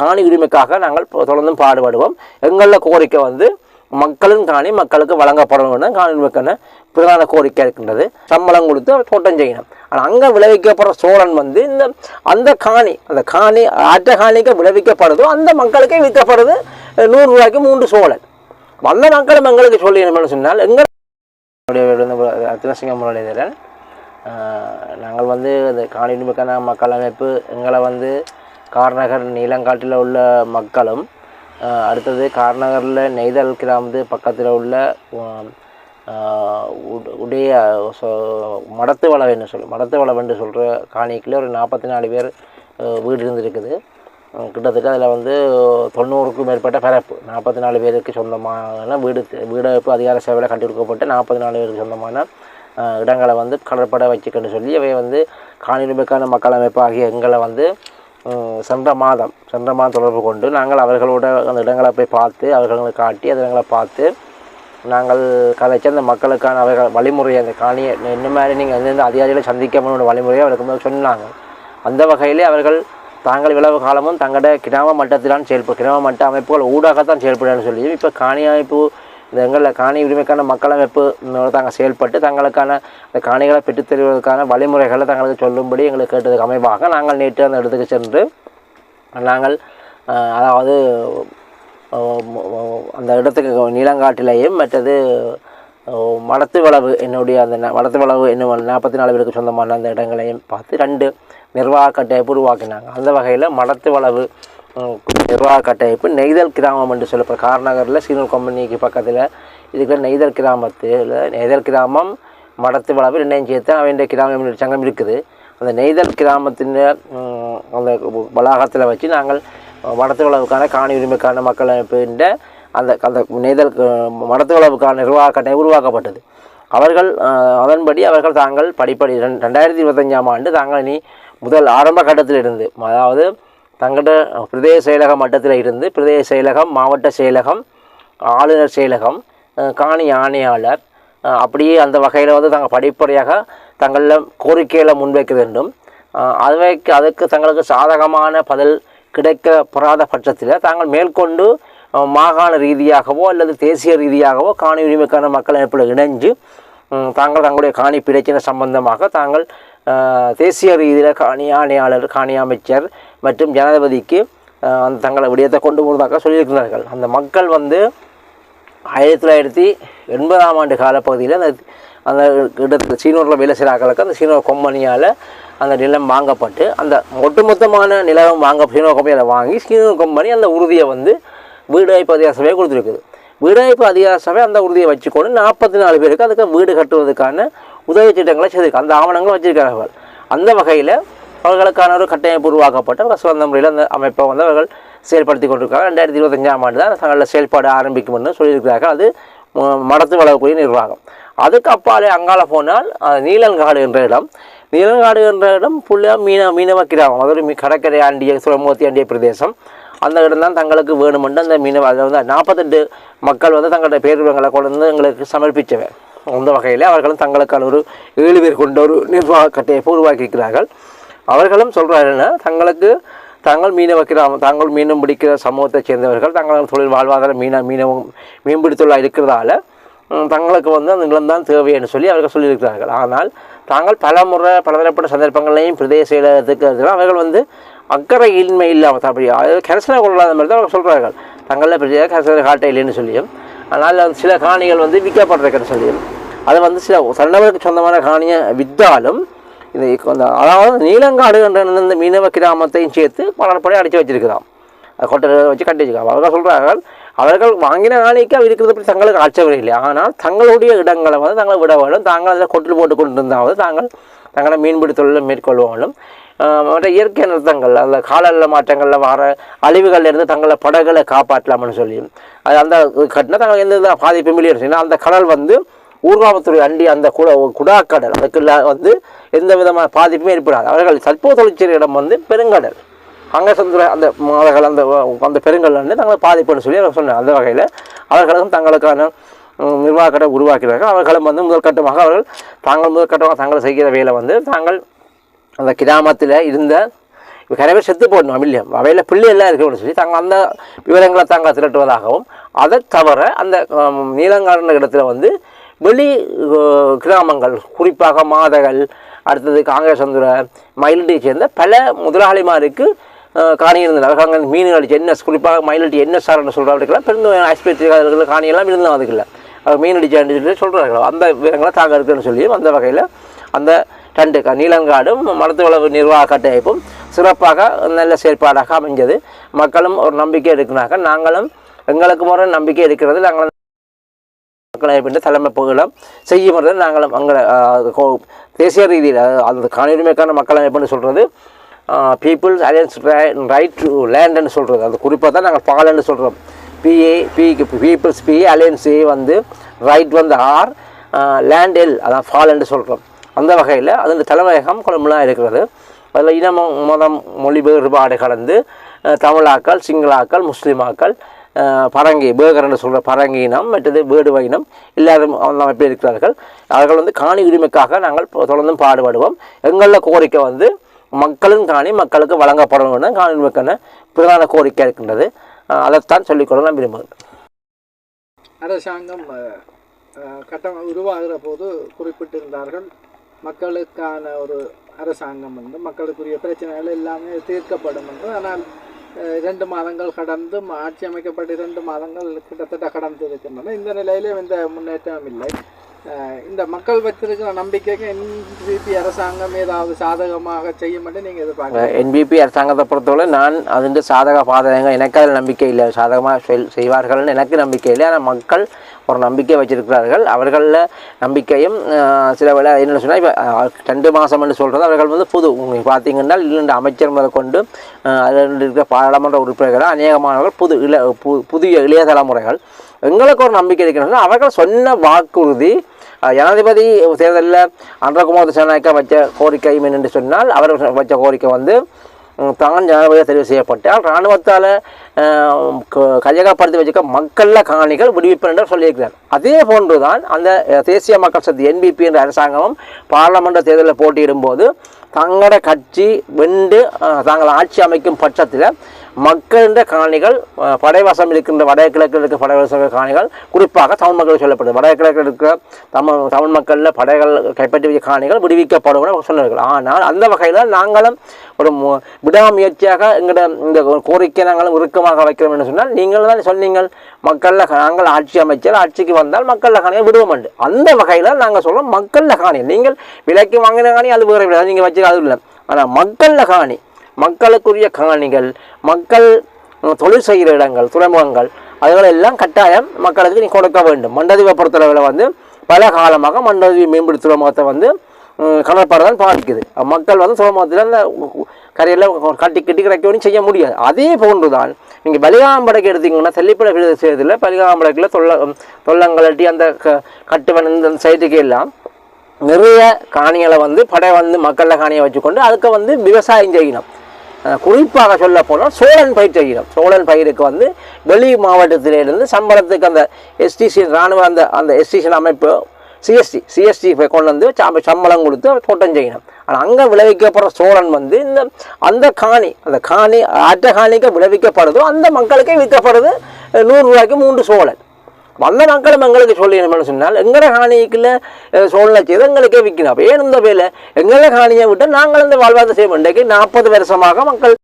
காணி உரிமைக்காக நாங்கள் தொடர்ந்தும் பாடுபடுவோம். எங்களில் கோரிக்கை வந்து மக்களின் காணி மக்களுக்கு வழங்கப்படணும்னு காணி உரிமைக்கான பிரதான கோரிக்கை இருக்கின்றது. சம்பளம் கொடுத்து தோட்டம் செய்யணும். ஆனால் அங்கே விளைவிக்கப்படுற சோழன் வந்து இந்த அந்த காணி அந்த காணி ஆற்ற காணிக்கு விளைவிக்கப்படுதோ அந்த மக்களுக்கே விற்கப்படுது. நூறு ரூபாய்க்கு மூன்று சோழன். வந்த மக்களும் எங்களுக்கு சொல்லணும்னு சொன்னால் எங்கள் ரத்னசிங்கம் முரளிதரன் நாங்கள் வந்து இந்த காணி உரிமைக்கான மக்கள் அமைப்பு எங்களை வந்து கார்நகர் நீலங்காட்டில் உள்ள மக்களும் அடுத்தது கார்நகரில் நெய்தல் கிராமத்து பக்கத்தில் உள்ள உடைய மடத்து வளவென்று சொல்லு மடத்து வளவென்று சொல்கிற காணிக்கில் ஒரு நாற்பத்தி நாலு பேர் வீடு இருந்திருக்குது. கிட்டத்தட்ட அதில் வந்து தொண்ணூறுக்கும் மேற்பட்ட பிறப்பு. நாற்பத்தி நாலு பேருக்கு சொந்தமான வீடு வீடமைப்பு அதிகார சேவையில் கட்டி கொடுக்கப்பட்டு நாற்பத்தி நாலு பேருக்கு சொந்தமான இடங்களை வந்து கடற்படை வச்சுக்கன்னு சொல்லி அவை வந்து காணியுரிமைக்கான மக்கள் அமைப்பு ஆகிய எங்களை வந்து சென்ற மாதம் சென்ற மாதம் தொடர்பு கொண்டு நாங்கள் அவர்களோட அந்த இடங்களை போய் பார்த்து அவர்களை காட்டி அந்த இடங்களை பார்த்து நாங்கள் கதைச்சு அந்த மக்களுக்கான அவர்கள் வழிமுறையை அந்த காணியை என்ன மாதிரி நீங்கள் எந்தெந்த அதிகாரிகளை சந்திக்கணும்னு வழிமுறையை அவருக்கு சொன்னாங்க. அந்த வகையிலே அவர்கள் தாங்கள் விளவு காலமும் தங்களோட கிராம மட்டத்திலான் செயல்படும் கிராம மட்ட அமைப்புகள் ஊடாகத்தான் செயல்படுன்னு சொல்லி இப்போ காணி அமைப்பு இந்த எங்களில் காணி உரிமைக்கான மக்கள் அமைப்பு தாங்கள் செயல்பட்டு தங்களுக்கான அந்த காணிகளை பெற்றுத்தருவதற்கான வழிமுறைகளை தங்களுக்கு சொல்லும்படி எங்களுக்கு கேட்டதுக்கு அமைவாக நாங்கள் நேற்று அந்த இடத்துக்கு சென்று நாங்கள் அதாவது அந்த இடத்துக்கு நீலங்காட்டிலேயும் மற்றது வளத்து மடத்து வளவு என்னுடைய அந்த வளத்து மடத்து வளவு என்னும் நாற்பத்தி நாலு பேருக்கு சொந்தமான அந்த இடங்களையும் பார்த்து ரெண்டு நிர்வாக கட்டமைப்பு உருவாக்கினாங்க. அந்த வகையில் மடத்து வளவு நிர்வாக கட்டமைப்பு நெய்தல் கிராமம் என்று சொல்லப்போ கார்நகரில் சீனல் கம்பெனிக்கு பக்கத்தில் இதுக்கு நெய்தல் கிராமத்தில் நெய்தல் கிராமம் மடத்து வளவு ரெண்டையும் சேர்த்து அவன் கிராமம் சங்கம் இருக்குது. அந்த நெய்தல் கிராமத்தின் அந்த வளாகத்தில் வச்சு நாங்கள் மடத்து வளவுக்கான காணி உரிமைக்கான மக்கள் அமைப்பின்ற அந்த அந்த நெய்தல் மடத்து வளவுக்கான நிர்வாக கட்டணை உருவாக்கப்பட்டது. அவர்கள் அதன்படி அவர்கள் தாங்கள் படிப்படி ரெண்டாயிரத்தி இருபத்தஞ்சாம் ஆண்டு தாங்கள் இனி முதல் ஆரம்ப கட்டத்தில் இருந்து அதாவது தங்களோட பிரதேச செயலக மட்டத்தில் இருந்து பிரதேச செயலகம் மாவட்ட செயலகம் ஆளுநர் செயலகம் காணி ஆணையாளர் அப்படியே அந்த வகையில் வந்து தாங்கள் படிப்படியாக தங்களில் கோரிக்கைகளை முன்வைக்க வேண்டும். அதுவைக்கு அதுக்கு தங்களுக்கு சாதகமான பதில் கிடைக்கப்படாத பட்சத்தில் தாங்கள் மேற்கொண்டு மாகாண ரீதியாகவோ அல்லது தேசிய ரீதியாகவோ காணி உரிமைக்கான மக்கள் அமைப்பில் இணைஞ்சு தாங்கள் தங்களுடைய காணி பிரச்சனை சம்பந்தமாக தாங்கள் தேசிய ரீதியில் காணி ஆணையாளர் காணி அமைச்சர் மற்றும் ஜனாதிபதிக்கு அந்த தங்களை விடயத்தை கொண்டு போவதாக சொல்லியிருக்கிறார்கள். அந்த மக்கள் வந்து ஆயிரத்தி தொள்ளாயிரத்தி எண்பதாம் ஆண்டு காலப்பகுதியில் அந்த அந்த இடத்துல சீனூரில் வேலை செய்கிறாக்களுக்கு அந்த சீனூர் கொம்பனியால் அந்த நிலம் வாங்கப்பட்டு அந்த ஒட்டுமொத்தமான நிலம் வாங்க சீனூர் கொம்பனியால் வாங்கி சீனூர் கொம்பனி அந்த உறுதியை வந்து வீடமைப்பு அதிகார சபையை கொடுத்துருக்குது. வீடமைப்பு அதிகார சபை அந்த உறுதியை வச்சுக்கொண்டு நாற்பத்தி நாலு பேருக்கு அதுக்கு வீடு கட்டுவதற்கான உதவி திட்டங்களை செய்திருக்கு அந்த ஆவணங்களை வச்சிருக்கிறார்கள். அந்த வகையில் அவர்களுக்கான ஒரு கட்டமைப்பு உருவாக்கப்பட்டு அவர்கள் சுதந்திர முறையில் அந்த அமைப்பை வந்து அவர்கள் செயல்படுத்தி கொண்டிருக்காங்க ரெண்டாயிரத்தி இருபத்தஞ்சாம் ஆண்டு தான் தங்களில் செயல்பாடு ஆரம்பிக்கும்னு சொல்லியிருக்கிறார்கள். அது மடத்து வளரக்கூடிய நிர்வாகம். அதுக்கு அப்பாலே அங்கால போனால் அஹ், நீலங்காடு என்ற இடம். நீலங்காடு என்ற இடம் ஃபுல்லாக மீன மீனவ கிராமம். அதாவது மீ- கடற்கரை ஆண்டிய சுரமூர்த்தி ஆண்டிய பிரதேசம். அந்த இடம் தான் தங்களுக்கு வேணுமென்று அந்த மீனவ அதில் வந்து நாற்பத்தெட்டு மக்கள் வந்து தங்களுடைய பேருவங்களை கொண்டு வந்து எங்களுக்கு சமர்ப்பித்தவை. அந்த வகையில் அவர்களும் தங்களுக்கான ஒரு ஏழு பேர் கொண்ட ஒரு நிர்வாக கட்டமைப்பை உருவாக்கியிருக்கிறார்கள். அவர்களும் சொல்கிறாருன்னா தங்களுக்கு தாங்கள் மீனவ கிராமம் தாங்கள் மீனும் பிடிக்கிற சமூகத்தைச் சேர்ந்தவர்கள் தங்கள் தொழில் வாழ்வாதார மீன மீனவும் மீன்பிடித்துள்ள இருக்கிறதால தங்களுக்கு வந்து அந்த நிலம்தான் தேவைன்னு சொல்லி அவர்கள் சொல்லியிருக்கிறார்கள். ஆனால் தாங்கள் பல முறை பலதரப்பட்ட சந்தர்ப்பங்களையும் பிரதேச செயலகத்துக்கு அவர்கள் வந்து அக்கறை இன்மை இல்லாமல் அப்படி அதாவது கரிசனை கொள்ளாத மாதிரி தான் அவங்க சொல்கிறார்கள் தங்களில் பெரிய கரிசனை காட்ட இல்லைன்னு சொல்லியும் ஆனால் அந்த சில காணிகள் வந்து விற்கப்படுறதுக்குன்னு சொல்லியும் அது வந்து சில தன்னவருக்கு சொந்தமான காணியை விற்றாலும் இது அதாவது நீலங்காடு என்ற இந்த மீனவ கிராமத்தையும் சேர்த்து பலப்படி அடித்து வச்சிருக்கிறான் கொட்டை வச்சு கட்டி வச்சிருக்காங்க அவர்கள் சொல்கிறார்கள் அவர்கள் வாங்கின நாளைக்கு அவர் இருக்கிறத பற்றி தங்களுக்கு ஆட்சேபம் இல்லை. ஆனால் தங்களுடைய இடங்களை வந்து தாங்கள் விட வேண்டும். தாங்கள் அதில் கொட்டில் போட்டு கொண்டு இருந்தாவது தாங்கள் தங்களை மீன்பிடி தொழிலை மேற்கொள்வாங்களும் மற்ற இயற்கை நிறுத்தங்கள் அந்த காலநிலை மாற்றங்களில் வர அழிவுகள்லேருந்து தங்களை படகுகளை காப்பாற்றலாம்னு சொல்லி. அது அந்த கட்டினா தாங்கள் எந்த பாதிப்பும் இல்லை. ஏன்னா அந்த கடல் வந்து ஊர்காவத்துறை அண்டி அந்த குட குடாக்கடல். அதுக்குள்ள வந்து எந்த விதமான பாதிப்புமே ஏற்படாது. அவர்கள் தற்போது தொழிற்சிற இடம் வந்து பெருங்கடல். அங்கே சந்திர அந்த அவர்கள் அந்த அந்த பெருங்கல் வந்து தங்களை பாதிப்புன்னு சொல்லி அவர் சொன்னார். அந்த வகையில் அவர்களுக்கும் தங்களுக்கான நிர்வாகத்தை உருவாக்கிறார்கள் அவர்களும் வந்து முதல் கட்டமாக அவர்கள் தாங்கள் முதல் கட்டமாக தாங்கள் செய்கிற வேலை வந்து தாங்கள் அந்த கிராமத்தில் இருந்த இப்போ செத்து போடணும் இல்லையா அவையில் பிள்ளை எல்லாம் இருக்கணும்னு சொல்லி தாங்கள் அந்த விவரங்களை தாங்கள் திரட்டுவதாகவும் அதை தவிர அந்த ஆம், நீலங்காரன இடத்துல வந்து வெளி கிராமங்கள் குறிப்பாக மாதகள் அடுத்தது காங்கேசந்துரை மயிலட்டியை சேர்ந்த பல முதலாளிமாருக்கு காணி இருந்தது அங்கே மீன்கள் என்எஸ் குறிப்பாக மயிலட்டி என்எஸ் சார்னு சொல்கிறவர்களுக்கெல்லாம் பெருந்த ஆஸ்பத்திரி காணியெல்லாம் இருந்தோம் அதுக்குள்ள. அது மீன் அடிச்சான்னு சொல்லி சொல்கிறார்கள் அந்த விவரங்களை தாங்க இருக்குன்னு சொல்லி அந்த வகையில் அந்த ரெண்டு நீலங்காடும் மருத்துவ நிர்வாக கட்டமைப்பும் சிறப்பாக நல்ல செயற்பாடாக அமைஞ்சது. மக்களும் ஒரு நம்பிக்கை இருக்குனாக்க நாங்களும் எங்களுக்கு முறை நம்பிக்கை இருக்கிறது நாங்கள் மக்களமைப்பின் தலைமை புகழம் செய்யும் நாங்கள் அங்கே தேசிய ரீதியில் அந்த காணியுரிமைக்கான மக்களமைப்புன்னு சொல்கிறது பீப்புள்ஸ் அலையன்ஸ் ரைட் டு லேண்டுன்னு சொல்கிறது அந்த குறிப்பாக தான் நாங்கள் பாலன்னு சொல்கிறோம் P A P people's P alliance A வந்து ரைட் வந்து ஆர் லேண்ட் எல் அதான் ஃபாலன்னு சொல்கிறோம் அந்த வகையில் அதன் தலைமையகம் கொழும்புலாம் இருக்கிறது. அதில் இனம் மதம் மொழி வேறுபாடு கடந்து தமிழாக்கள் சிங்களாக்கள் முஸ்லீமாக்கள் பரங்கி பரங்கி என்று சொல்கிற பரங்கி இனம் மற்றது வேடுவ இனம் எல்லாரும் அந்த அமைப்பில் இருக்கிறார்கள். அவர்கள் வந்து காணி உரிமைக்காக நாங்கள் தொடர்ந்தும் பாடுபடுவோம். எங்களில் கோரிக்கை வந்து மக்களின் காணி மக்களுக்கு வழங்கப்படணும் தான் காணி உரிமைக்கான பிரதான கோரிக்கை இருக்கின்றது. அதைத்தான் சொல்லிக்கொள்ள நான் விரும்புகிறேன். அரசாங்கம் கட்டம் உருவாகிற போது குறிப்பிட்டிருந்தார்கள் மக்களுக்கான ஒரு அரசாங்கம் வந்து மக்களுக்குரிய பிரச்சனைகள் எல்லாமே தீர்க்கப்படும் என்று. ஆனால் இரண்டு மாதங்கள் கடந்தும் ஆட்சி அமைக்கப்பட்ட இரண்டு மாதங்கள் கிட்டத்தட்ட கடந்து இருக்கின்றன. இந்த நிலையிலும் இந்த முன்னேற்றம் இல்லை. இந்த மக்கள் வச்சிருக்கிற நம்பிக்கைக்கு என்பிபி அரசாங்கம் ஏதாவது சாதகமாக செய்யும் என்று நீங்கள் எதிர்பார்க்க என்பிபி அரசாங்கத்தை பொறுத்தவரை நான் அதுண்டு சாதக பாதகங்கள் எனக்கு அதில் நம்பிக்கை இல்லை. சாதகமாக செல் செய்வார்கள்னு எனக்கு நம்பிக்கை இல்லை. ஆனால் மக்கள் ஒரு நம்பிக்கை வச்சிருக்கிறார்கள். அவர்களில் நம்பிக்கையும் சில வேலை என்ன சொன்னால் இப்போ ரெண்டு மாதம்னு சொல்கிறது அவர்கள் வந்து புது. நீங்கள் பார்த்தீங்கன்னா இரண்டு அமைச்சர் முதல் கொண்டு அதில் இருக்கிற பாராளுமன்ற உறுப்பினர்கள் அநேகமானவர்கள் புது இள பு புதிய இளைய தலைமுறைகள். எங்களுக்கு ஒரு நம்பிக்கை இருக்கிறது. அவர்கள் சொன்ன வாக்குறுதி ஜனாதிபதி தேர்தலில் அன்றகுமார் திசாநாயக்கா வச்ச கோரிக்கை என்று சொன்னால் அவர் வச்ச கோரிக்கை வந்து தான் ஜனாதிபதியாக தெரிவு செய்யப்பட்டால் இராணுவத்தால் கையகப்படுத்தி வச்சுக்க மக்கள காணிகள் விடுவிப்பு என்று சொல்லியிருக்கிறார். அதே போன்று தான் அந்த தேசிய மக்கள் சக்தி என்பிபி என்ற அரசாங்கமும் பாராளுமன்ற தேர்தலில் போட்டியிடும்போது தங்களோட கட்சி வென்று தாங்கள் ஆட்சி அமைக்கும் பட்சத்தில் மக்களின் காணிகள் படைவசம் இருக்கின்ற வடகிழக்கில் இருக்கிற படைவசம் காணிகள் குறிப்பாக தமிழ் மக்கள் சொல்லப்படுது. வடகிழக்கில் இருக்கிற தமிழ் தமிழ் மக்களில் படைகள் கைப்பற்றிய காணிகள் விடுவிக்கப்படும் சொன்னார்கள். ஆனால் அந்த வகையில் நாங்களும் ஒரு மு- விடாமுயற்சியாக எங்களோட இந்த கோரிக்கை நாங்களும் இறுக்கமாக வைக்கிறோம் என்று சொன்னால் நீங்கள் தான் சொன்னீங்கள் மக்களில் நாங்கள் ஆட்சி அமைச்சர் ஆட்சிக்கு வந்தால் மக்களில் காணியை விடுவோம் என்று. அந்த வகையில் நாங்கள் சொல்கிறோம் மக்களில் காணி. நீங்கள் விலைக்கு வாங்கின காணி அது வேறு விலை. நீங்கள் வச்சு அது இல்லை. ஆனால் மக்களில் காணி மக்களுக்குரிய காணிகள் மக்கள் தொழில் செய்கிற இடங்கள் துறைமுகங்கள் அதுகளெல்லாம் கட்டாயம் மக்களுக்கு நீ கொடுக்க வேண்டும். மண்டதீவை பொறுத்தளவில் வந்து பல காலமாக மண்டதீவு மேம்படுத்த துறைமுகத்தை வந்து உம், கடற்படை தான் பாதிக்குது. மக்கள் வந்து துறைமுகத்தில் அந்த கரையில் கட்டி கட்டி கிடைக்கணும் செய்ய முடியாது. அதே போன்று தான் நீங்கள் பலிகாம்படைக்கு எடுத்தீங்கன்னா செல்லிப்பட பிரதேசத்தில் பலிகாம்படைக்கில் தொல்ல தொல்லங்கலட்டி அந்த க கட்டுமன் இந்த சைட்டுக்கு எல்லாம் நிறைய காணிகளை வந்து படை வந்து மக்களில் காணியை வச்சுக்கொண்டு அதுக்கு வந்து விவசாயம் செய்யணும். குறிப்பாக சொல்ல போனால் சோழன் பயிர் செய்யணும் சோழன் பயிருக்கு வந்து வெளி மாவட்டத்திலிருந்து சம்பளத்துக்கு அந்த எஸ்டிசி இராணுவ அந்த அந்த எஸ்டிசி அமைப்பு சிஎஸ்டி சிஎஸ்டி கொண்டு வந்து சம்ப- சம்பளம் கொடுத்து தோட்டம் செய்யணும். ஆனால் அங்கே விளைவிக்கப்படுற சோழன் வந்து இந்த அந்த காணி அந்த காணி அட்ட காணிக்கு விளைவிக்கப்படுதோ அந்த மக்களுக்கே விற்கப்படுது அஹ் நூறு ரூபாய்க்கு மூன்று சோழன். வந்த மக்களும் எங்களுக்கு சொல்லணும்னு சொன்னால் எங்களை காணிக்குள்ள சோழனை செய்து எங்களுக்கே விற்கணும் அப்போ ஏன் இந்த வேலை? எங்களை காணியை விட்டு நாங்கள் இந்த வாழ்வாதாரம் செய்ய வேண்டிய நாற்பது வருஷமாக மக்கள்